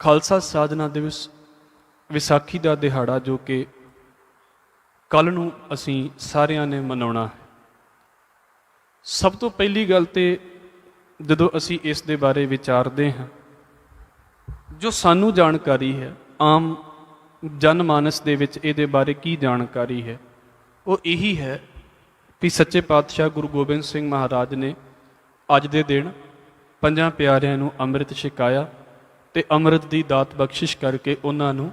ਖਾਲਸਾ ਸਾਜਨਾ ਦਿਵਸ ਵਿਸਾਖੀ ਦਾ ਦਿਹਾੜਾ ਜੋ ਕਿ ਕੱਲ ਨੂੰ ਅਸੀਂ ਸਾਰਿਆਂ ਨੇ ਮਨਾਉਣਾ ਹੈ। ਸਭ ਤੋਂ ਪਹਿਲੀ ਗੱਲ ਤੇ ਜਦੋਂ ਅਸੀਂ ਇਸ ਦੇ ਬਾਰੇ ਵਿਚਾਰਦੇ ਹਾਂ, ਜੋ ਸਾਨੂੰ ਜਾਣਕਾਰੀ ਹੈ, ਆਮ ਜਨਮਾਨਸ ਦੇ ਵਿੱਚ ਇਹਦੇ ਬਾਰੇ ਕੀ ਜਾਣਕਾਰੀ ਹੈ, ਉਹ ਇਹੀ ਹੈ ਕਿ ਸੱਚੇ ਪਾਤਸ਼ਾਹ ਗੁਰੂ ਗੋਬਿੰਦ ਸਿੰਘ ਮਹਾਰਾਜ ਨੇ ਅੱਜ ਦੇ ਦਿਨ ਪੰਜਾਂ ਪਿਆਰਿਆਂ ਨੂੰ ਅੰਮ੍ਰਿਤ ਛਕਾਇਆ। ਤੇ ਅੰਮ੍ਰਿਤ ਦੀ ਦਾਤ ਬਖਸ਼ਿਸ਼ ਕਰਕੇ ਉਹਨਾਂ ਨੂੰ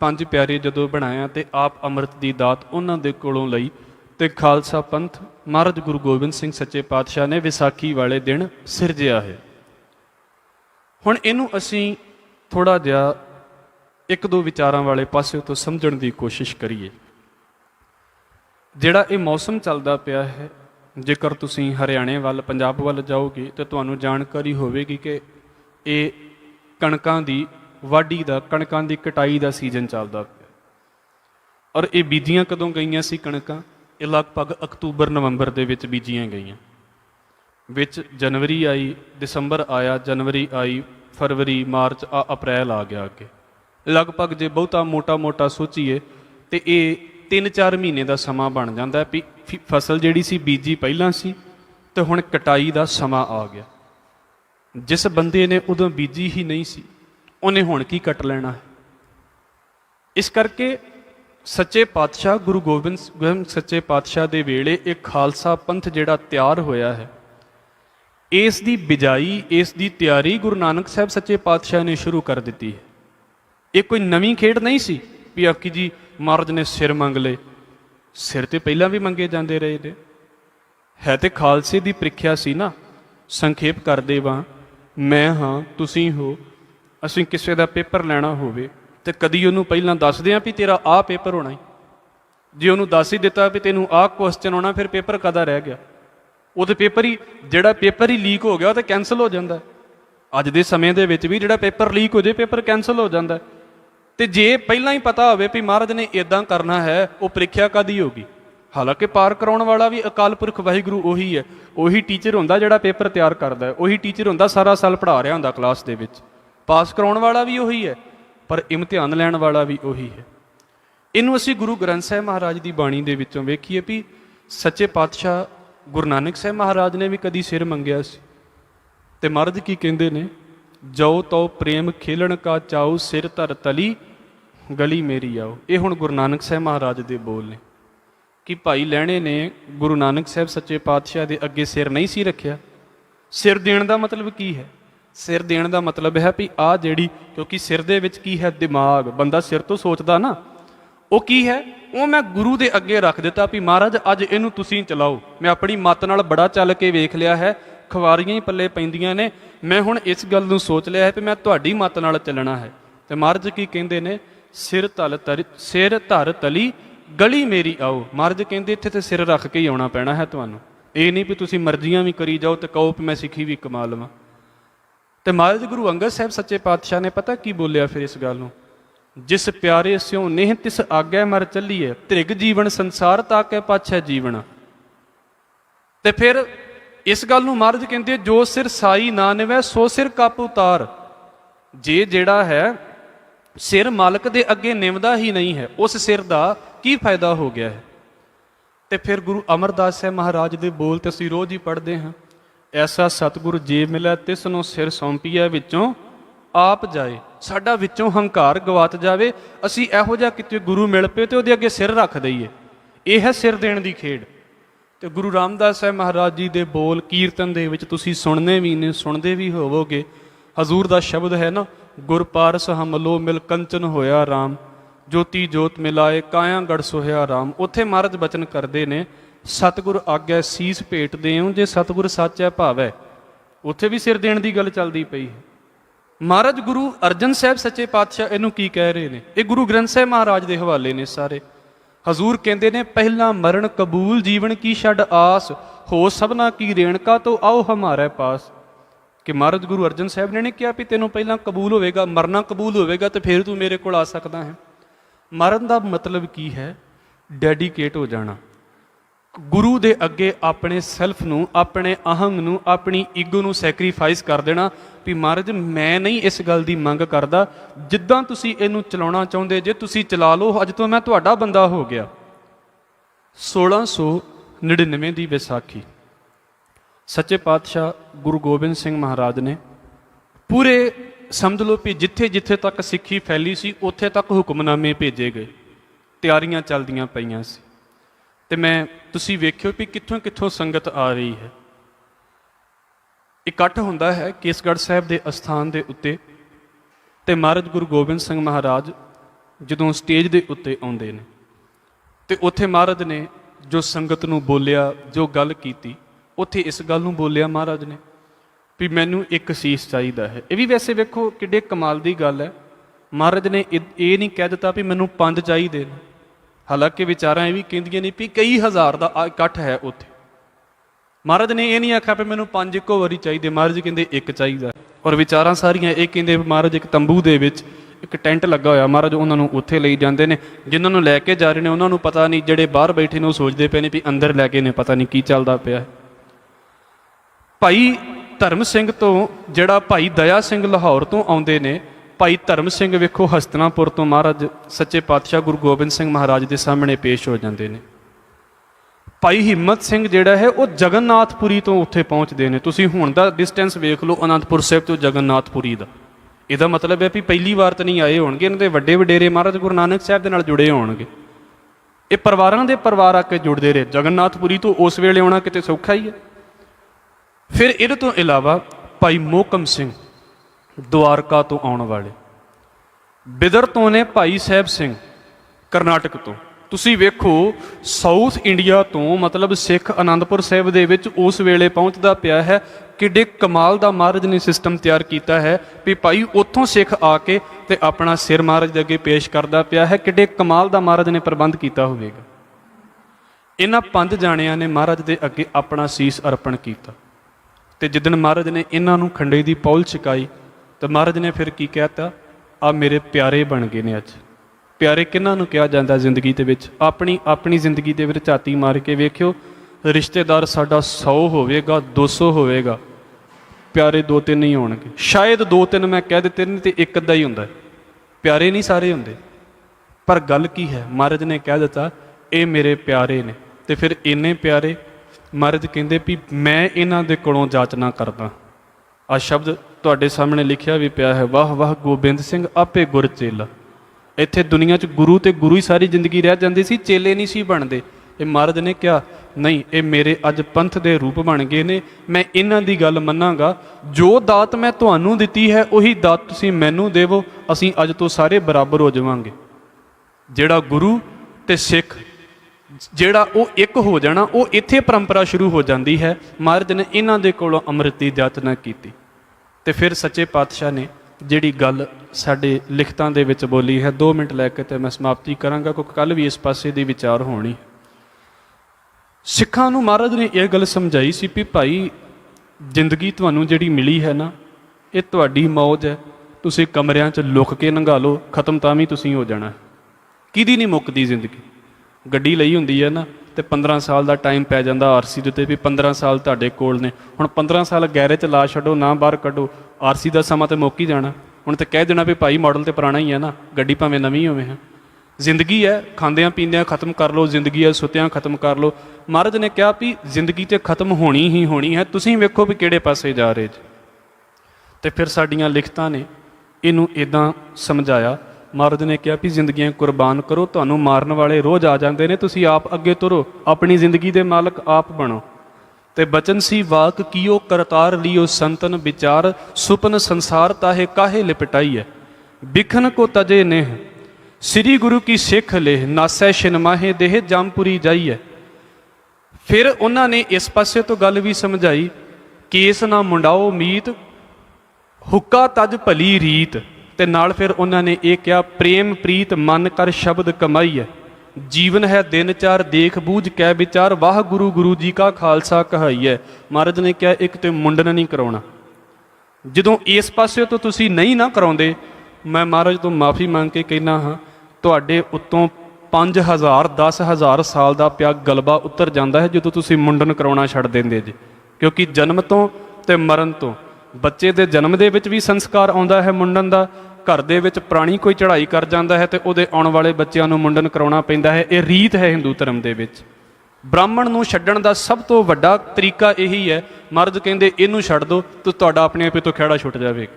ਪੰਜ ਪਿਆਰੇ ਜਦੋਂ ਬਣਾਇਆ ਤੇ ਆਪ ਅੰਮ੍ਰਿਤ ਦੀ ਦਾਤ ਉਹਨਾਂ ਦੇ ਕੋਲੋਂ ਲਈ ਤੇ ਖਾਲਸਾ ਪੰਥ ਮਹਾਰਾਜ ਗੁਰੂ ਗੋਬਿੰਦ ਸਿੰਘ ਸੱਚੇ ਪਾਤਸ਼ਾਹ ਨੇ ਵਿਸਾਖੀ ਵਾਲੇ ਦਿਨ ਸਿਰਜਿਆ ਹੈ। ਹੁਣ ਇਹਨੂੰ ਅਸੀਂ ਥੋੜਾ ਜਿਹਾ ਇੱਕ ਦੋ ਵਿਚਾਰਾਂ ਵਾਲੇ ਪਾਸੇ ਤੋਂ ਸਮਝਣ ਦੀ ਕੋਸ਼ਿਸ਼ ਕਰੀਏ। ਜਿਹੜਾ ਇਹ ਮੌਸਮ ਚੱਲਦਾ ਪਿਆ ਹੈ, ਜੇਕਰ ਤੁਸੀਂ ਹਰਿਆਣੇ ਵੱਲ, ਪੰਜਾਬ ਵੱਲ ਜਾਓਗੇ ਤਾਂ ਤੁਹਾਨੂੰ ਜਾਣਕਾਰੀ ਹੋਵੇਗੀ ਕਿ ਇਹ ਕਣਕਾਂ ਦੀ ਵਾਢੀ ਦਾ, ਕਣਕਾਂ ਦੀ ਕਟਾਈ ਦਾ ਸੀਜ਼ਨ ਚੱਲਦਾ ਪਿਆ। ਔਰ ਇਹ ਬੀਜੀਆਂ ਕਦੋਂ ਗਈਆਂ ਸੀ ਕਣਕਾਂ? ਇਹ ਲਗਭਗ ਅਕਤੂਬਰ, ਨਵੰਬਰ ਦੇ ਵਿੱਚ ਬੀਜੀਆਂ ਗਈਆਂ। ਵਿੱਚ ਜਨਵਰੀ ਆਈ, ਦਸੰਬਰ ਆਇਆ, ਜਨਵਰੀ ਆਈ, ਫਰਵਰੀ, ਮਾਰਚ, ਆ, ਅਪ੍ਰੈਲ ਆ ਗਿਆ ਅੱਗੇ। ਲਗਭਗ ਜੇ ਬਹੁਤਾ ਮੋਟਾ-ਮੋਟਾ ਸੋਚੀਏ, ਤੇ ਇਹ 3-4 ਮਹੀਨੇ ਦਾ ਸਮਾਂ ਬਣ ਜਾਂਦਾ ਹੈ ਵੀ ਫ- ਫਸਲ ਜਿਹੜੀ ਸੀ ਬੀਜੀ ਪਹਿਲਾਂ ਸੀ, ਤੇ ਹੁਣ ਕਟਾਈ ਦਾ ਸਮਾਂ ਆ ਗਿਆ। ਜਿਸ ਬੰਦੇ ਨੇ ਉਦੋਂ ਬੀਜੀ ਹੀ ਨਹੀਂ ਸੀ, ਉਹਨੇ ਹੁਣ ਕੀ ਕੱਟ ਲੈਣਾ ਹੈ? ਇਸ ਕਰਕੇ ਸੱਚੇ ਪਾਤਸ਼ਾਹ ਗੁਰੂ ਗੋਬਿੰਦ ਗੋਬਿੰਦ ਸੱਚੇ ਪਾਤਸ਼ਾਹ ਦੇ ਵੇਲੇ ਇਹ ਖਾਲਸਾ ਪੰਥ ਜਿਹੜਾ ਤਿਆਰ ਹੋਇਆ ਹੈ, ਇਸ ਦੀ ਬਿਜਾਈ, ਇਸ ਦੀ ਤਿਆਰੀ ਗੁਰੂ ਨਾਨਕ ਸਾਹਿਬ ਸੱਚੇ ਪਾਤਸ਼ਾਹ ਨੇ ਸ਼ੁਰੂ ਕਰ ਦਿੱਤੀ ਹੈ। ਇਹ ਕੋਈ ਨਵੀਂ ਖੇਡ ਨਹੀਂ ਸੀ ਵੀ ਆਕੀ ਜੀ ਮਹਾਰਾਜ ਨੇ ਸਿਰ ਮੰਗ ਲਏ। ਸਿਰ ਤੇ ਪਹਿਲਾਂ ਵੀ ਮੰਗੇ ਜਾਂਦੇ ਰਹੇ ਨੇ। ਹੈ ਤੇ ਖਾਲਸੇ ਦੀ ਪ੍ਰੀਖਿਆ ਸੀ ਨਾ, ਸੰਖੇਪ ਕਰਦੇ ਵਾਂ। ਮੈਂ ਹਾਂ, ਤੁਸੀਂ ਹੋ, ਅਸੀਂ ਕਿਸੇ ਦਾ ਪੇਪਰ ਲੈਣਾ ਹੋਵੇ, ਤੇ ਕਦੀ ਉਹਨੂੰ ਪਹਿਲਾਂ ਦੱਸਦੇ ਆਂ ਵੀ ਤੇਰਾ ਆਹ ਪੇਪਰ ਹੋਣਾ ਹੀ ਜੇ ਉਹਨੂੰ ਦੱਸ ਹੀ ਦਿੱਤਾ ਵੀ ਤੈਨੂੰ ਆਹ ਕੁਐਸਚਨ ਆਉਣਾ, ਫਿਰ ਪੇਪਰ ਕਦਾ ਰਹਿ ਗਿਆ? ਉਹਦੇ ਪੇਪਰ ਹੀ, ਜਿਹੜਾ ਪੇਪਰ ਹੀ ਲੀਕ ਹੋ ਗਿਆ, ਉਹ ਤਾਂ ਕੈਨਸਲ ਹੋ ਜਾਂਦਾ। ਅੱਜ ਦੇ ਸਮੇਂ ਦੇ ਵਿੱਚ ਵੀ ਜਿਹੜਾ ਪੇਪਰ ਲੀਕ ਹੋ ਜੇ, ਪੇਪਰ ਕੈਨਸਲ ਹੋ ਜਾਂਦਾ। ਹੈ। ਤੇ ਜੇ ਪਹਿਲਾਂ ਹੀ ਪਤਾ ਹੋਵੇ ਵੀ ਮਹਾਰਾਜ ਨੇ ਇਦਾਂ ਕਰਨਾ ਹੈ, ਉਹ ਪ੍ਰੀਖਿਆ ਕਦੀ ਹੋਗੀ ਹਾਲਾਂਕਿ ਪਾਰ ਕਰਾਉਣ ਵਾਲਾ ਵੀ ਅਕਾਲ ਪੁਰਖ ਵਾਹਿਗੁਰੂ ਉਹੀ ਹੈ, ਉਹੀ ਟੀਚਰ ਹੁੰਦਾ ਜਿਹੜਾ ਪੇਪਰ ਤਿਆਰ ਕਰਦਾ ਹੈ, ਉਹੀ ਟੀਚਰ ਹੁੰਦਾ ਸਾਰਾ ਸਾਲ ਪੜ੍ਹਾ ਰਿਹਾ ਹੁੰਦਾ ਕਲਾਸ ਦੇ ਵਿੱਚ। ਪਾਸ ਕਰਾਉਣ ਵਾਲਾ ਵੀ ਉਹੀ ਹੈ, ਪਰ ਇਮਤਿਹਾਨ ਲੈਣ ਵਾਲਾ ਵੀ ਉਹੀ ਹੈ। ਇਹਨੂੰ ਅਸੀਂ ਗੁਰੂ ਗ੍ਰੰਥ ਸਾਹਿਬ ਮਹਾਰਾਜ ਦੀ ਬਾਣੀ ਦੇ ਵਿੱਚੋਂ ਵੇਖੀਏ ਵੀ ਸੱਚੇ ਪਾਤਸ਼ਾਹ ਗੁਰੂ ਨਾਨਕ ਸਾਹਿਬ ਮਹਾਰਾਜ ਨੇ ਵੀ ਕਦੀ ਸਿਰ ਮੰਗਿਆ ਸੀ। ਤੇ ਮਰਦ ਕੀ ਕਹਿੰਦੇ ਨੇ? ਜੋ ਤੋ ਪ੍ਰੇਮ ਖੇਲਣ ਕਾ ਚਾਉ ਸਿਰ ਧਰ ਤਲੀ, ਗਲੀ ਮੇਰੀ ਆਓ। ਇਹ ਹੁਣ ਗੁਰੂ ਨਾਨਕ ਸਾਹਿਬ ਮਹਾਰਾਜ ਦੇ ਬੋਲ ਨੇ। ਕਿ ਭਾਈ ਲੈਣੇ ਨੇ ਗੁਰੂ ਨਾਨਕ ਸਾਹਿਬ ਸੱਚੇ ਪਾਤਸ਼ਾਹ ਦੇ ਅੱਗੇ ਸਿਰ ਨਹੀਂ ਸੀ ਰੱਖਿਆ। ਸਿਰ ਦੇਣ ਦਾ ਮਤਲਬ ਕੀ ਹੈ? ਸਿਰ ਦੇਣ ਦਾ ਮਤਲਬ ਹੈ ਵੀ ਆ ਜਿਹੜੀ, ਕਿਉਂਕਿ ਸਿਰ ਦੇ ਵਿੱਚ ਕੀ ਹੈ? ਦਿਮਾਗ। ਬੰਦਾ ਸਿਰ ਤੋਂ ਸੋਚਦਾ ਨਾ, ਉਹ ਕੀ ਹੈ? ਉਹ ਮੈਂ ਗੁਰੂ ਦੇ ਅੱਗੇ ਰੱਖ ਦਿੱਤਾ ਵੀ ਮਹਾਰਾਜ, ਅੱਜ ਇਹਨੂੰ ਤੁਸੀਂ ਚਲਾਓ। ਮੈਂ ਆਪਣੀ ਮੱਤ ਨਾਲ ਬੜਾ ਚੱਲ ਕੇ ਵੇਖ ਲਿਆ ਹੈ, ਖਵਾਰੀਆਂ ਹੀ ਪੱਲੇ ਪੈਂਦੀਆਂ ਨੇ। ਮੈਂ ਹੁਣ ਇਸ ਗੱਲ ਨੂੰ ਸੋਚ ਲਿਆ ਹੈ ਕਿ ਮੈਂ ਤੁਹਾਡੀ ਮੱਤ ਨਾਲ ਚੱਲਣਾ ਹੈ। ਤੇ ਮਹਾਰਾਜ ਕੀ ਕਹਿੰਦੇ ਨੇ? ਸਿਰ ਤਲ ਤਰ, ਸਿਰ ਧਰ ਤਲੀ ਗਲੀ ਮੇਰੀ ਆਓ। ਮਹਾਰਾਜ ਕਹਿੰਦੇ, ਇੱਥੇ ਤੇ ਸਿਰ ਰੱਖ ਕੇ ਹੀ ਆਉਣਾ ਪੈਣਾ ਹੈ ਤੁਹਾਨੂੰ। ਇਹ ਨਹੀਂ ਵੀ ਤੁਸੀਂ ਮਰਜ਼ੀਆਂ ਵੀ ਕਰੀ ਜਾਓ ਤੇ ਕਹੋ ਵੀ ਮੈਂ ਸਿੱਖੀ ਵੀ ਕਮਾ ਲਵਾਂ ਤੇ ਮਹਾਰਾਜ ਗੁਰੂ ਅੰਗਦ ਸਾਹਿਬ ਸੱਚੇ ਪਾਤਸ਼ਾਹ ਨੇ ਪਤਾ ਕੀ ਬੋਲਿਆ ਫਿਰ ਇਸ ਗੱਲ ਨੂੰ? ਜਿਸ ਪਿਆਰੇ ਸਿਉ ਨੇਹ ਤਿਸ ਆਗੈ ਮਰ ਚੱਲੀਏ ਧ੍ਰਿਗ ਜੀਵਨ ਸੰਸਾਰ ਤਾਕੇ ਪਾਛੈ ਜੀਵਨ। ਤੇ ਫਿਰ ਇਸ ਗੱਲ ਨੂੰ ਮਹਾਰਾਜ ਕਹਿੰਦੇ, ਜੋ ਸਿਰ ਸਾਈ ਨਾ ਨਿਵੈ, ਸੋ ਸਿਰ ਕੱਪ ਉਤਾਰ। ਜੇ ਜਿਹੜਾ ਹੈ ਸਿਰ ਮਾਲਕ ਦੇ ਅੱਗੇ ਨਿਮਦਾ ਹੀ ਨਹੀਂ ਹੈ। ਉਸ ਸਿਰ ਦਾ ਕੀ ਫਾਇਦਾ ਹੋ ਗਿਆ ਹੈ? ਤੇ ਫਿਰ ਗੁਰੂ ਅਮਰਦਾਸ ਸਾਹਿਬ ਮਹਾਰਾਜ ਦੇ ਬੋਲ ਤੇ ਅਸੀਂ ਰੋਜ਼ ਹੀ ਪੜ੍ਹਦੇ ਹਾਂ, ਐਸਾ ਸਤਿਗੁਰ ਜੇ ਮਿਲਿਆ ਤਿਸ ਨੂੰ ਸਿਰ ਸੌਂਪੀਐ ਵਿੱਚੋਂ ਆਪ ਜਾਏ। ਸਾਡਾ ਵਿੱਚੋਂ ਹੰਕਾਰ ਗਵਾਤ ਜਾਵੇ। ਅਸੀਂ ਇਹੋ ਜਿਹਾ ਕਿਤੇ ਗੁਰੂ ਮਿਲ ਪਏ ਤੇ ਉਹਦੇ ਅੱਗੇ ਸਿਰ ਰੱਖ ਦਈਏ। ਇਹ ਹੈ ਸਿਰ ਦੇਣ ਦੀ ਖੇਡ। ਤੇ ਗੁਰੂ ਰਾਮਦਾਸ ਸਾਹਿਬ ਮਹਾਰਾਜ ਜੀ ਦੇ ਬੋਲ ਕੀਰਤਨ ਦੇ ਵਿੱਚ ਤੁਸੀਂ ਸੁਣਨੇ ਵੀ ਨੇ, ਸੁਣਦੇ ਵੀ ਹੋਵੋਗੇ। ਹਜ਼ੂਰ ਦਾ ਸ਼ਬਦ ਹੈ ਨਾ ਗੁਰ ਪਾਰਸ ਹਮ ਮਿਲ ਕੰਚਨ ਹੋਇਆ RAM ਜੋਤੀ ਜੋਤ ਮਿਲਾਏ ਕਾਇਆ ਗੜ ਸੋਹਿਆ RAM ਉੱਥੇ ਮਹਾਰਾਜ ਬਚਨ ਕਰਦੇ ਨੇ, ਸਤਿਗੁਰ ਆਗਿਆ ਸੀਸ ਭੇਟਦੇ ਹੋ ਜੇ ਸਤਿਗੁਰ ਹੈ ਭਾਵੈ। ਉੱਥੇ ਵੀ ਸਿਰ ਦੇਣ ਦੀ ਗੱਲ ਚੱਲਦੀ ਪਈ। ਮਹਾਰਾਜ ਗੁਰੂ ਅਰਜਨ ਸਾਹਿਬ ਸੱਚੇ ਪਾਤਸ਼ਾਹ ਇਹਨੂੰ ਕੀ ਕਹਿ ਰਹੇ ਨੇ? ਇਹ ਗੁਰੂ ਗ੍ਰੰਥ ਸਾਹਿਬ ਮਹਾਰਾਜ ਦੇ ਹਵਾਲੇ ਨੇ ਸਾਰੇ। ਹਜ਼ੂਰ ਕਹਿੰਦੇ ਨੇ, ਪਹਿਲਾ ਮਰਨ ਕਬੂਲ ਜੀਵਨ ਕੀ ਛੱਡ ਆਸ, ਹੋ ਸਭਨਾ ਕੀ ਰੇਣਕਾ ਤੋਂ ਆਓ ਹਮਾਰੇ ਪਾਸ। ਕਿ ਮਹਾਰਾਜ ਗੁਰੂ ਅਰਜਨ ਸਾਹਿਬ ਨੇ ਨਹੀਂ ਕਿਹਾ ਵੀ ਤੈਨੂੰ ਪਹਿਲਾਂ ਕਬੂਲ ਹੋਵੇਗਾ, ਮਰਨਾ ਕਬੂਲ ਹੋਵੇਗਾ ਤੇ ਫਿਰ ਤੂੰ ਮੇਰੇ ਕੋਲ ਆ ਸਕਦਾ ਹੈ। ਮਰਨ ਦਾ ਮਤਲਬ ਕੀ ਹੈ? ਡੈਡੀਕੇਟ ਹੋ ਜਾਣਾ। ਗੁਰੂ ਦੇ ਅੱਗੇ ਆਪਣੇ ਸੈਲਫ ਨੂੰ, ਆਪਣੇ ਅਹੰਗ ਨੂੰ, ਆਪਣੀ ਈਗੋ ਨੂੰ ਸੈਕਰੀਫਾਈਸ ਕਰ ਦੇਣਾ ਵੀ ਮਹਾਰਾਜ, ਮੈਂ ਨਹੀਂ ਇਸ ਗੱਲ ਦੀ ਮੰਗ ਕਰਦਾ। ਜਿੱਦਾਂ ਤੁਸੀਂ ਇਹਨੂੰ ਚਲਾਉਣਾ ਚਾਹੁੰਦੇ, ਜੇ ਤੁਸੀਂ ਚਲਾ ਲਓ, ਅੱਜ ਤੋਂ ਮੈਂ ਤੁਹਾਡਾ ਬੰਦਾ ਹੋ ਗਿਆ। 1699 ਦੀ ਵਿਸਾਖੀ। ਸੱਚੇ ਪਾਤਸ਼ਾਹ ਗੁਰੂ ਗੋਬਿੰਦ ਸਿੰਘ ਮਹਾਰਾਜ ਨੇ ਪੂਰੇ ਸਮਝ ਲਓ ਵੀ ਜਿੱਥੇ ਜਿੱਥੇ ਤੱਕ ਸਿੱਖੀ ਫੈਲੀ ਸੀ, ਉੱਥੇ ਤੱਕ ਹੁਕਮਨਾਮੇ ਭੇਜੇ ਗਏ। ਤਿਆਰੀਆਂ ਚੱਲਦੀਆਂ ਪਈਆਂ ਸੀ। ਤੇ ਮੈਂ, ਤੁਸੀਂ ਵੇਖਿਓ ਵੀ ਕਿੱਥੋਂ ਕਿੱਥੋਂ ਸੰਗਤ ਆ ਰਹੀ ਹੈ। ਇਕੱਠ ਹੁੰਦਾ ਹੈ ਕੇਸਗੜ੍ਹ ਸਾਹਿਬ ਦੇ ਅਸਥਾਨ ਦੇ ਉੱਤੇ ਤੇ ਮਹਾਰਾਜ ਗੁਰੂ ਗੋਬਿੰਦ ਸਿੰਘ ਮਹਾਰਾਜ ਜਦੋਂ ਸਟੇਜ ਦੇ ਉੱਤੇ ਆਉਂਦੇ ਨੇ। ਤੇ ਉੱਥੇ ਮਹਾਰਾਜ ਨੇ ਜੋ ਸੰਗਤ ਨੂੰ ਬੋਲਿਆ, ਜੋ ਗੱਲ ਕੀਤੀ ਉੱਥੇ ਇਸ ਗੱਲ ਨੂੰ ਬੋਲਿਆ ਮਹਾਰਾਜ ਨੇ ਵੀ ਮੈਨੂੰ ਇੱਕ ਸੀਸ ਚਾਹੀਦਾ ਹੈ। ਇਹ ਵੀ ਵੈਸੇ ਵੇਖੋ ਕਿੱਡੇ ਕਮਾਲ ਦੀ ਗੱਲ ਹੈ। ਮਹਾਰਾਜ ਨੇ ਇਹ ਨਹੀਂ ਕਹਿ ਦਿੱਤਾ ਵੀ ਮੈਨੂੰ ਪੰਜ ਚਾਹੀਦੇ ਨੇ। ਹਾਲਾਂਕਿ ਵਿਚਾਰਾਂ ਇਹ ਵੀ ਕਹਿੰਦੀਆਂ ਨੇ ਵੀ ਕਈ ਹਜ਼ਾਰ ਦਾ ਇਕੱਠ ਹੈ ਉੱਥੇ। ਮਹਾਰਾਜ ਨੇ ਇਹ ਨਹੀਂ ਆਖਿਆ ਵੀ ਮੈਨੂੰ ਪੰਜ ਇੱਕੋ ਵਾਰੀ ਚਾਹੀਦੇ। ਮਹਾਰਾਜ ਕਹਿੰਦੇ ਇੱਕ ਚਾਹੀਦਾ ਔਰ ਵਿਚਾਰਾਂ ਸਾਰੀਆਂ ਇਹ ਕਹਿੰਦੇ ਵੀ ਮਹਾਰਾਜ ਇੱਕ ਤੰਬੂ ਦੇ ਵਿੱਚ ਇੱਕ ਟੈਂਟ ਲੱਗਾ ਹੋਇਆ। ਮਹਾਰਾਜ ਉਹਨਾਂ ਨੂੰ ਉੱਥੇ ਲਈ ਜਾਂਦੇ ਨੇ। ਜਿਨ੍ਹਾਂ ਨੂੰ ਲੈ ਕੇ ਜਾ ਰਹੇ ਨੇ, ਉਹਨਾਂ ਨੂੰ ਪਤਾ ਨਹੀਂ ਜਿਹੜੇ ਬਾਹਰ ਬੈਠੇ ਨੇ ਉਹ ਸੋਚਦੇ ਪਏ ਨੇ ਵੀ ਅੰਦਰ ਲੈ ਕੇ ਨੇ, ਪਤਾ ਨਹੀਂ ਕੀ ਚੱਲਦਾ ਪਿਆ ਹੈ। ਭਾਈ ਧਰਮ ਸਿੰਘ ਤੋਂ, ਜਿਹੜਾ ਭਾਈ ਦਇਆ ਸਿੰਘ ਲਾਹੌਰ ਤੋਂ ਆਉਂਦੇ ਨੇ, ਭਾਈ ਧਰਮ ਸਿੰਘ ਵੇਖੋ ਹਸਤਨਾਪੁਰ ਤੋਂ ਮਹਾਰਾਜ ਸੱਚੇ ਪਾਤਸ਼ਾਹ ਗੁਰੂ ਗੋਬਿੰਦ ਸਿੰਘ ਮਹਾਰਾਜ ਦੇ ਸਾਹਮਣੇ ਪੇਸ਼ ਹੋ ਜਾਂਦੇ ਨੇ। ਭਾਈ ਹਿੰਮਤ ਸਿੰਘ ਜਿਹੜਾ ਹੈ, ਉਹ ਜਗਨਨਾਥਪੁਰੀ ਤੋਂ ਉੱਥੇ ਪਹੁੰਚਦੇ ਨੇ। ਤੁਸੀਂ ਹੁਣ ਦਾ ਡਿਸਟੈਂਸ ਵੇਖ ਲਓ, ਅਨੰਦਪੁਰ ਸਾਹਿਬ ਤੋਂ ਜਗਨਨਾਥਪੁਰੀ ਦਾ। ਇਹਦਾ ਮਤਲਬ ਹੈ ਵੀ ਪਹਿਲੀ ਵਾਰ ਤਾਂ ਨਹੀਂ ਆਏ ਹੋਣਗੇ, ਇਹਨਾਂ ਦੇ ਵੱਡੇ ਵਡੇਰੇ ਮਹਾਰਾਜ ਗੁਰੂ ਨਾਨਕ ਸਾਹਿਬ ਦੇ ਨਾਲ ਜੁੜੇ ਹੋਣਗੇ। ਇਹ ਪਰਿਵਾਰਾਂ ਦੇ ਪਰਿਵਾਰ ਆ ਕੇ ਜੁੜਦੇ ਰਹੇ। ਜਗਨਨਾਥਪੁਰੀ ਤੋਂ ਉਸ ਵੇਲੇ ਆਉਣਾ ਕਿਤੇ ਸੌਖਾ ਹੀ ਹੈ। ਫਿਰ ਇਹਦੇ ਤੋਂ ਇਲਾਵਾ ਭਾਈ ਮੋਕਮ ਸਿੰਘ ਦੁਆਰਕਾ ਤੋਂ ਆਉਣ ਵਾਲੇ। ਬਿਦਰ ਤੋਂ ਨੇ ਭਾਈ ਸਾਹਿਬ ਸਿੰਘ ਕਰਨਾਟਕ ਤੋਂ। ਤੁਸੀਂ ਵੇਖੋ ਸਾਊਥ ਇੰਡੀਆ ਤੋਂ ਮਤਲਬ ਸਿੱਖ ਆਨੰਦਪੁਰ ਸਾਹਿਬ ਦੇ ਵਿੱਚ ਉਸ ਵੇਲੇ ਪਹੁੰਚਦਾ ਪਿਆ ਹੈ। ਕਿੱਡੇ ਕਮਾਲ ਦਾ ਮਹਾਰਾਜ ਨੇ ਸਿਸਟਮ ਤਿਆਰ ਕੀਤਾ ਹੈ ਵੀ ਭਾਈ ਉੱਥੋਂ ਸਿੱਖ ਆ ਕੇ ਤੇ ਆਪਣਾ ਸਿਰ ਮਹਾਰਾਜ ਦੇ ਅੱਗੇ ਪੇਸ਼ ਕਰਦਾ ਪਿਆ ਹੈ। ਕਿੱਡੇ ਕਮਾਲ ਦਾ ਮਹਾਰਾਜ ਨੇ ਪ੍ਰਬੰਧ ਕੀਤਾ ਹੋਵੇਗਾ। ਇਹਨਾਂ ਪੰਜ ਜਾਣਿਆਂ ਨੇ ਮਹਾਰਾਜ ਦੇ ਅੱਗੇ ਆਪਣਾ ਸੀਸ ਅਰਪਣ ਕੀਤਾ। ਤੇ ਜਿੱਦਣ ਮਹਾਰਾਜ ਨੇ ਇਹਨਾਂ ਨੂੰ ਖੰਡੇ ਦੀ ਪੌਲ ਛਕਾਈ ਤਾਂ ਮਹਾਰਾਜ ਨੇ ਫਿਰ ਕੀ ਕਹਿਤਾ? ਆ ਮੇਰੇ ਪਿਆਰੇ ਬਣ ਗਏ ਨੇ ਅੱਜ। ਪਿਆਰੇ ਕਿਹਨਾਂ ਨੂੰ ਕਿਹਾ ਜਾਂਦਾ ਜ਼ਿੰਦਗੀ ਦੇ ਵਿੱਚ? ਆਪਣੀ ਆਪਣੀ ਜ਼ਿੰਦਗੀ ਦੇ ਵਿੱਚ ਝਾਤੀ ਮਾਰ ਕੇ ਵੇਖਿਓ, ਰਿਸ਼ਤੇਦਾਰ ਸਾਡਾ 100 ਹੋਵੇਗਾ 200 ਹੋਵੇਗਾ। ਪਿਆਰੇ ਦੋ ਤਿੰਨ ਹੀ ਹੋਣਗੇ। ਸ਼ਾਇਦ ਦੋ ਤਿੰਨ ਮੈਂ ਕਹਿ ਦਿੱਤੇ ਨੇ ਤੇ ਇੱਕ ਅੱਧਾ ਹੀ ਹੁੰਦਾ ਪਿਆਰੇ ਨਹੀਂ ਸਾਰੇ ਹੁੰਦੇ। ਪਰ ਗੱਲ ਕੀ ਹੈ? ਮਹਾਰਾਜ ਨੇ ਕਹਿ ਦਿੱਤਾ, ਇਹ ਮੇਰੇ ਪਿਆਰੇ ਨੇ। ਤੇ ਫਿਰ ਇੰਨੇ ਪਿਆਰੇ ਮਹਾਰਾਜ ਕਹਿੰਦੇ ਵੀ ਮੈਂ ਇਹਨਾਂ ਦੇ ਕੋਲੋਂ ਜਾਚਨਾ ਕਰਦਾ। ਆ ਸ਼ਬਦ ਤੁਹਾਡੇ ਸਾਹਮਣੇ ਲਿਖਿਆ ਵੀ ਪਿਆ ਹੈ, ਵਾਹ ਵਾਹ ਗੋਬਿੰਦ ਸਿੰਘ, ਆਪੇ ਗੁਰ ਚੇਲਾ। ਇੱਥੇ ਦੁਨੀਆ 'ਚ ਗੁਰੂ ਤੇ ਗੁਰੂ ਹੀ ਸਾਰੀ ਜ਼ਿੰਦਗੀ ਰਹਿ ਜਾਂਦੀ ਸੀ, ਚੇਲੇ ਨਹੀਂ ਸੀ ਬਣਦੇ। ਇਹ ਮਹਾਰਾਜ ਨੇ ਕਿਹਾ, ਨਹੀਂ, ਇਹ ਮੇਰੇ ਅੱਜ ਪੰਥ ਦੇ ਰੂਪ ਬਣ ਗਏ ਨੇ, ਮੈਂ ਇਹਨਾਂ ਦੀ ਗੱਲ ਮੰਨਾਂਗਾ। ਜੋ ਦਾਤ ਮੈਂ ਤੁਹਾਨੂੰ ਦਿੱਤੀ ਹੈ, ਉਹੀ ਦਾਤ ਤੁਸੀਂ ਮੈਨੂੰ ਦੇਵੋ, ਅਸੀਂ ਅੱਜ ਤੋਂ ਸਾਰੇ ਬਰਾਬਰ ਹੋ ਜਾਵਾਂਗੇ। ਜਿਹੜਾ ਗੁਰੂ ਤੇ ਸਿੱਖ ਜਿਹੜਾ ਉਹ ਇੱਕ ਹੋ ਜਾਣਾ, ਉਹ ਇੱਥੇ ਪਰੰਪਰਾ ਸ਼ੁਰੂ ਹੋ ਜਾਂਦੀ ਹੈ। ਮਹਾਰਾਜ ਨੇ ਇਹਨਾਂ ਦੇ ਕੋਲੋਂ ਅੰਮ੍ਰਿਤ ਦੀ ਜਾਚਨਾ ਕੀਤੀ। ਤੇ ਫਿਰ ਸੱਚੇ ਪਾਤਸ਼ਾਹ ਨੇ ਜਿਹੜੀ ਗੱਲ ਸਾਡੇ ਲਿਖਤਾਂ ਦੇ ਵਿੱਚ ਬੋਲੀ ਹੈ 2 ਮਿੰਟ ਲੈ ਕੇ ਤੇ ਮੈਂ ਸਮਾਪਤੀ ਕਰਾਂਗਾ, ਕਿਉਂਕਿ ਕੱਲ ਵੀ ਇਸ ਪਾਸੇ ਦੀ ਵਿਚਾਰ ਹੋਣੀ ਸਿੱਖਾਂ ਨੂੰ ਮਹਾਰਾਜ ਨੇ ਇਹ ਗੱਲ ਸਮਝਾਈ ਸੀ ਵੀ ਭਾਈ, ਜ਼ਿੰਦਗੀ ਤੁਹਾਨੂੰ ਜਿਹੜੀ ਮਿਲੀ ਹੈ ਨਾ, ਇਹ ਤੁਹਾਡੀ ਮੌਜ ਹੈ। ਤੁਸੀਂ ਕਮਰਿਆਂ 'ਚ ਲੁਕ ਕੇ ਲੰਘਾ ਲਓ, ਖਤਮ ਤਾਂ ਵੀ ਤੁਸੀਂ ਹੋ ਜਾਣਾ। ਕਿਹਦੀ ਨਹੀਂ ਮੁੱਕਦੀ ਜ਼ਿੰਦਗੀ? ਗੱਡੀ ਲਈ ਹੁੰਦੀ ਹੈ ਨਾ, ਤੇ 15 ਸਾਲ ਦਾ ਟਾਈਮ ਪੈ ਜਾਂਦਾ ਆਰਸੀ ਦੇ ਉੱਤੇ ਵੀ 15 ਸਾਲ ਤੁਹਾਡੇ ਕੋਲ ਨੇ। ਹੁਣ 15 ਸਾਲ ਗੈਰੇਜ 'ਚ ਲਾ ਛੱਡੋ, ਨਾ ਬਾਹਰ ਕੱਢੋ ਆਰਸੀ ਦਾ ਸਮਾਂ ਤੇ ਮੁੱਕ ਹੀ ਜਾਣਾ। ਹੁਣ ਤੇ ਕਹਿ ਦੇਣਾ ਵੀ ਭਾਈ ਮਾਡਲ ਤੇ ਪੁਰਾਣਾ ਹੀ ਹੈ ਨਾ, ਗੱਡੀ ਭਾਵੇਂ ਨਵੀਂ ਹੋਵੇ, ਹੈ। ਜ਼ਿੰਦਗੀ ਹੈ, ਖਾਂਦਿਆਂ ਪੀਂਦਿਆਂ ਖਤਮ ਕਰ ਲਓ, ਜ਼ਿੰਦਗੀ ਹੈ, ਸੁੱਤਿਆਂ ਖਤਮ ਕਰ ਲਓ। ਮਹਾਰਾਜ ਨੇ ਕਿਹਾ ਵੀ ਜ਼ਿੰਦਗੀ ਤੇ ਖਤਮ ਹੋਣੀ ਹੀ ਹੋਣੀ ਹੈ, ਤੁਸੀਂ ਵੇਖੋ ਵੀ ਕਿਹੜੇ ਪਾਸੇ ਜਾ ਰਹੇ ਜੀ। ਤੇ ਫਿਰ ਸਾਡੀਆਂ ਲਿਖਤਾਂ ਨੇ, ਇਹਨੂੰ ਇਦਾਂ ਸਮਝਾਇਆ ਮਹਾਰਾਜ ਨੇ ਕਿਹਾ ਵੀ ਜ਼ਿੰਦਗੀਆਂ ਕੁਰਬਾਨ ਕਰੋ, ਤੁਹਾਨੂੰ ਮਾਰਨ ਵਾਲੇ ਰੋਜ਼ ਆ ਜਾਂਦੇ ਨੇ, ਤੁਸੀਂ ਆਪ ਅੱਗੇ ਤੁਰੋ, ਆਪਣੀ ਜ਼ਿੰਦਗੀ ਦੇ ਮਾਲਕ ਆਪ ਬਣੋ। ਤੇ ਬਚਨ ਸੀ ਵਾਕ, ਕੀਓ ਕਰਤਾਰ ਲਿਓ ਸੰਤਨ ਵਿਚਾਰ, ਸੁਪਨ ਸੰਸਾਰ ਤਾਹੇ ਕਾਹੇ ਲਿਪਟਾਈ ਹੈ ਬਿਖਨ ਕੋ ਤਜੇ ਨੇਹ, ਸ੍ਰੀ ਗੁਰੂ ਕੀ ਸਿੱਖ ਲੇਹ, ਨਾਸੈ ਸ਼ਿਨਮਾਹੇ ਦੇਹ ਜੰਪੁਰੀ ਜਾਈਏ ਫਿਰ ਉਹਨਾਂ ਨੇ ਇਸ ਪਾਸੇ ਤੋਂ ਗੱਲ ਵੀ ਸਮਝਾਈ, ਕੇਸ ਨਾ ਮੁੰਡਾਓ ਮੀਤ, ਹੁੱਕਾ ਤਜ ਭਲੀ ਰੀਤ। ਤੇ ਨਾਲ ਫਿਰ ਉਹਨਾਂ ਨੇ ਇਹ ਕਿਹਾ, ਪ੍ਰੇਮ ਪ੍ਰੀਤ ਮਨ ਕਰ ਸ਼ਬਦ ਕਮਾਈ ਹੈ ਜੀਵਨ ਹੈ ਦਿਨ ਚਾਰ, ਦੇਖ ਬੂਝ ਕੈ ਵਿਚਾਰ। ਵਾਹ ਗੁਰੂ ਗੁਰੂ ਜੀ ਕਾ ਖਾਲਸਾ ਕਹਾਈ ਹੈ ਮਹਾਰਾਜ ਨੇ ਕਿਹਾ, ਇੱਕ ਤੇ ਮੁੰਡਨ ਨਹੀਂ ਕਰਾਉਣਾ। ਜਦੋਂ ਇਸ ਪਾਸੇ ਤੋਂ ਤੁਸੀਂ ਨਹੀਂ ਨਾ ਕਰਾਉਂਦੇ, ਮੈਂ ਮਹਾਰਾਜ ਤੋਂ ਮਾਫੀ ਮੰਗ ਕੇ ਕਹਿਣਾ ਹਾਂ, ਤੁਹਾਡੇ ਉੱਤੋਂ 5000 10000 ਸਾਲ ਦਾ ਪਿਆ ਗਲਬਾ ਉੱਤਰ ਜਾਂਦਾ ਹੈ, ਜਦੋਂ ਤੁਸੀਂ ਮੁੰਡਨ ਕਰਾਉਣਾ ਛੱਡ ਦਿੰਦੇ ਜੀ। ਕਿਉਂਕਿ ਜਨਮ ਤੋਂ ਤੇ ਮਰਨ ਤੋਂ ਬੱਚੇ ਦੇ ਜਨਮ ਦੇ ਵਿੱਚ ਵੀ ਸੰਸਕਾਰ ਆਉਂਦਾ ਹੈ ਮੁੰਡਨ ਦਾ, ਘਰ ਦੇ ਵਿੱਚ ਪ੍ਰਾਣੀ ਕੋਈ ਚੜ੍ਹਾਈ ਕਰ ਜਾਂਦਾ ਹੈ ਤੇ ਉਹਦੇ ਆਉਣ ਵਾਲੇ ਬੱਚਿਆਂ ਨੂੰ ਮੁੰਡਨ ਕਰਾਉਣਾ ਪੈਂਦਾ ਹੈ। ਇਹ ਰੀਤ ਹੈ ਹਿੰਦੂ ਧਰਮ ਦੇ ਵਿੱਚ। ਬ੍ਰਾਹਮਣ ਨੂੰ ਛੱਡਣ ਦਾ ਸਭ ਤੋਂ ਵੱਡਾ ਤਰੀਕਾ ਇਹੀ ਹੈ ਮਰਦ ਕਹਿੰਦੇ, ਇਹਨੂੰ ਛੱਡ ਦਿਓ ਤੇ ਤੁਹਾਡਾ ਆਪਣੇ ਆਪੇ ਤੋਂ ਖਿਹੜਾ ਛੁੱਟ ਜਾਵੇ।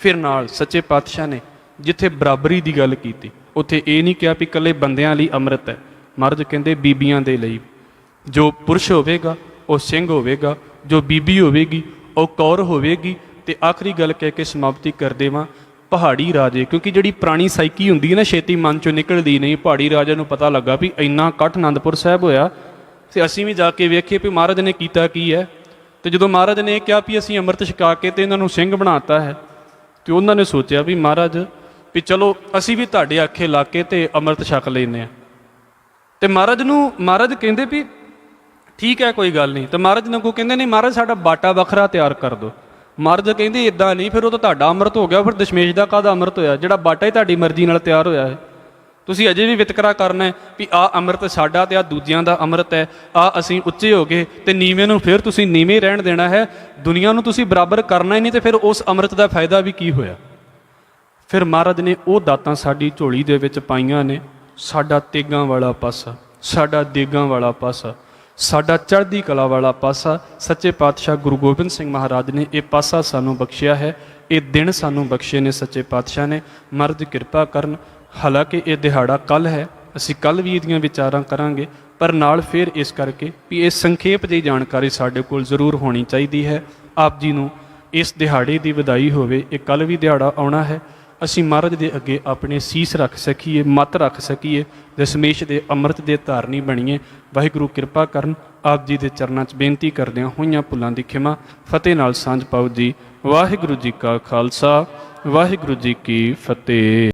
ਫਿਰ ਨਾਲ ਸੱਚੇ ਪਾਤਸ਼ਾਹ ਨੇ ਜਿੱਥੇ ਬਰਾਬਰੀ ਦੀ ਗੱਲ ਕੀਤੀ, ਉੱਥੇ ਇਹ ਨਹੀਂ ਕਿਹਾ ਵੀ ਇਕੱਲੇ ਬੰਦਿਆਂ ਲਈ ਅੰਮ੍ਰਿਤ ਹੈ। ਮਰਦ ਕਹਿੰਦੇ, ਬੀਬੀਆਂ ਦੇ ਲਈ ਜੋ ਪੁਰਸ਼ ਹੋਵੇਗਾ, ਉਹ ਸਿੰਘ ਹੋਵੇਗਾ, ਜੋ ਬੀਬੀ ਹੋਵੇਗੀ ਉਹ ਕੌਰ ਹੋਵੇਗੀ ਤੇ ਆਖਰੀ ਗੱਲ ਕਹਿ ਕੇ ਸਮਾਪਤੀ ਕਰ ਦੇਵਾਂ ਪਹਾੜੀ ਰਾਜੇ, ਕਿਉਂਕਿ ਜਿਹੜੀ ਪੁਰਾਣੀ ਸਾਈਕੀ ਹੁੰਦੀ ਹੈ ਨਾ, ਛੇਤੀ ਮਨ ਚੋਂ ਨਿਕਲਦੀ ਨਹੀਂ। ਪਹਾੜੀ ਰਾਜੇ ਨੂੰ ਪਤਾ ਲੱਗਾ ਵੀ ਇੰਨਾ ਇਕੱਠ ਆਨੰਦਪੁਰ ਸਾਹਿਬ ਹੋਇਆ ਤੇ ਅਸੀਂ ਵੀ ਜਾ ਕੇ ਵੇਖੀਏ ਵੀ ਮਹਾਰਾਜ ਨੇ ਕੀਤਾ ਕੀ ਹੈ। ਤੇ ਜਦੋਂ ਮਹਾਰਾਜ ਨੇ ਇਹ ਕਿਹਾ ਵੀ ਅਸੀਂ ਅੰਮ੍ਰਿਤ ਛਕਾ ਕੇ ਤੇ ਇਹਨਾਂ ਨੂੰ ਸਿੰਘ ਬਣਾਤਾ ਹੈ, ਤੇ ਉਹਨਾਂ ਨੇ ਸੋਚਿਆ ਵੀ ਮਹਾਰਾਜ ਵੀ ਚਲੋ ਅਸੀਂ ਵੀ ਤੁਹਾਡੇ ਆਖੇ ਲਾ ਕੇ ਤੇ ਅੰਮ੍ਰਿਤ ਛਕ ਲੈਨੇ ਆ ਤੇ ਮਹਾਰਾਜ ਨੂੰ, ਮਹਾਰਾਜ ਕਹਿੰਦੇ ਵੀ ਠੀਕ ਹੈ, ਕੋਈ ਗੱਲ ਨਹੀਂ। ਤੇ ਮਹਾਰਾਜ ਨੂੰ ਕਹਿੰਦੇ, ਨਹੀਂ ਮਹਾਰਾਜ, ਸਾਡਾ ਬਾਟਾ ਵੱਖਰਾ ਤਿਆਰ ਕਰ ਦਿਓ। ਮਹਾਰਾਜ ਕਹਿੰਦੇ ਇਦਾਂ ਨਹੀਂ, ਫਿਰ ਉਹ ਤਾਂ ਤੁਹਾਡਾ ਅੰਮ੍ਰਿਤ ਹੋ ਗਿਆ, ਫਿਰ ਦਸ਼ਮੇਸ਼ ਦਾ ਕਾਹਦਾ ਅੰਮ੍ਰਿਤ ਹੋਇਆ? ਜਿਹੜਾ ਬਾਟਾ ਹੀ ਤੁਹਾਡੀ ਮਰਜ਼ੀ ਨਾਲ ਤਿਆਰ ਹੋਇਆ ਹੈ। ਤੁਸੀਂ ਅਜੇ ਵੀ ਵਿਤਕਰਾ ਕਰਨਾ ਹੈ ਵੀ ਆ ਅੰਮ੍ਰਿਤ ਸਾਡਾ ਤੇ ਆ ਦੂਜਿਆਂ ਦਾ ਅੰਮ੍ਰਿਤ ਹੈ। ਆ ਅਸੀਂ ਉੱਚੇ ਹੋ ਗਏ ਤੇ ਨੀਵੇਂ ਨੂੰ ਫਿਰ ਤੁਸੀਂ ਨੀਵੇਂ ਰਹਿਣ ਦੇਣਾ ਹੈ। ਦੁਨੀਆ ਨੂੰ ਤੁਸੀਂ ਬਰਾਬਰ ਕਰਨਾ ਹੀ ਨਹੀਂ ਤੇ ਫਿਰ ਉਸ ਅੰਮ੍ਰਿਤ ਦਾ ਫਾਇਦਾ ਵੀ ਕੀ ਹੋਇਆ? ਫਿਰ ਮਹਾਰਾਜ ਨੇ ਉਹ ਦਾਤਾਂ ਸਾਡੀ ਝੋਲੀ ਦੇ ਵਿੱਚ ਪਾਈਆਂ ਨੇ। ਸਾਡਾ ਤੇਗਾਂ ਵਾਲਾ ਪਾਸਾ, ਸਾਡਾ ਦੇਗਾਂ ਵਾਲਾ ਪਾਸਾ। ਸਾਡਾ ਚੜ੍ਹਦੀ ਕਲਾ ਵਾਲਾ ਪਾਸਾ ਸੱਚੇ ਪਾਤਸ਼ਾਹ ਗੁਰੂ ਗੋਬਿੰਦ ਸਿੰਘ ਮਹਾਰਾਜ ਨੇ ਇਹ ਪਾਸਾ ਸਾਨੂੰ ਬਖਸ਼ਿਆ ਹੈ। ਇਹ ਦਿਨ ਸਾਨੂੰ ਬਖਸ਼ੇ ਨੇ ਸੱਚੇ ਪਾਤਸ਼ਾਹ ਨੇ। ਮਰਦ ਕਿਰਪਾ ਕਰਨ। ਹਾਲਾਂਕਿ ਇਹ ਦਿਹਾੜਾ ਕੱਲ ਹੈ। ਅਸੀਂ ਕੱਲ ਵੀ ਇਹਦੀਆਂ ਵਿਚਾਰਾਂ ਕਰਾਂਗੇ। ਪਰ ਨਾਲ ਫਿਰ ਇਸ ਕਰਕੇ ਵੀ ਇਹ ਸੰਖੇਪ ਜਿਹੀ ਜਾਣਕਾਰੀ ਸਾਡੇ ਕੋਲ ਜ਼ਰੂਰ ਹੋਣੀ ਚਾਹੀਦੀ ਹੈ। ਆਪ ਜੀ ਨੂੰ ਇਸ ਦਿਹਾੜੇ ਦੀ ਵਧਾਈ ਹੋਵੇ। ਇਹ ਕੱਲ ਵੀ ਦਿਹਾੜਾ ਆਉਣਾ ਹੈ। ਅਸੀਂ ਮਹਾਰਾਜ ਦੇ ਅੱਗੇ ਆਪਣੇ ਸੀਸ ਰੱਖ ਸਕੀਏ, ਮਤ ਰੱਖ ਸਕੀਏ ਦਸ਼ਮੇਸ਼ ਦੇ ਅੰਮ੍ਰਿਤ ਦੇ ਧਾਰਨੀ ਬਣੀਏ। ਵਾਹਿਗੁਰੂ ਕਿਰਪਾ ਕਰਨ, ਆਪ ਜੀ ਦੇ ਚਰਨਾਂ 'ਚ ਬੇਨਤੀ ਕਰਦਿਆਂ ਹੋਈਆਂ ਭੁੱਲਾਂ ਦੀ ਖਿਮਾ, ਫਤਿਹ ਨਾਲ ਸਾਂਝ ਪਾਓ ਜੀ। ਵਾਹਿਗੁਰੂ ਜੀ ਕਾ ਖਾਲਸਾ, ਵਾਹਿਗੁਰੂ ਜੀ ਕੀ ਫਤਿਹ।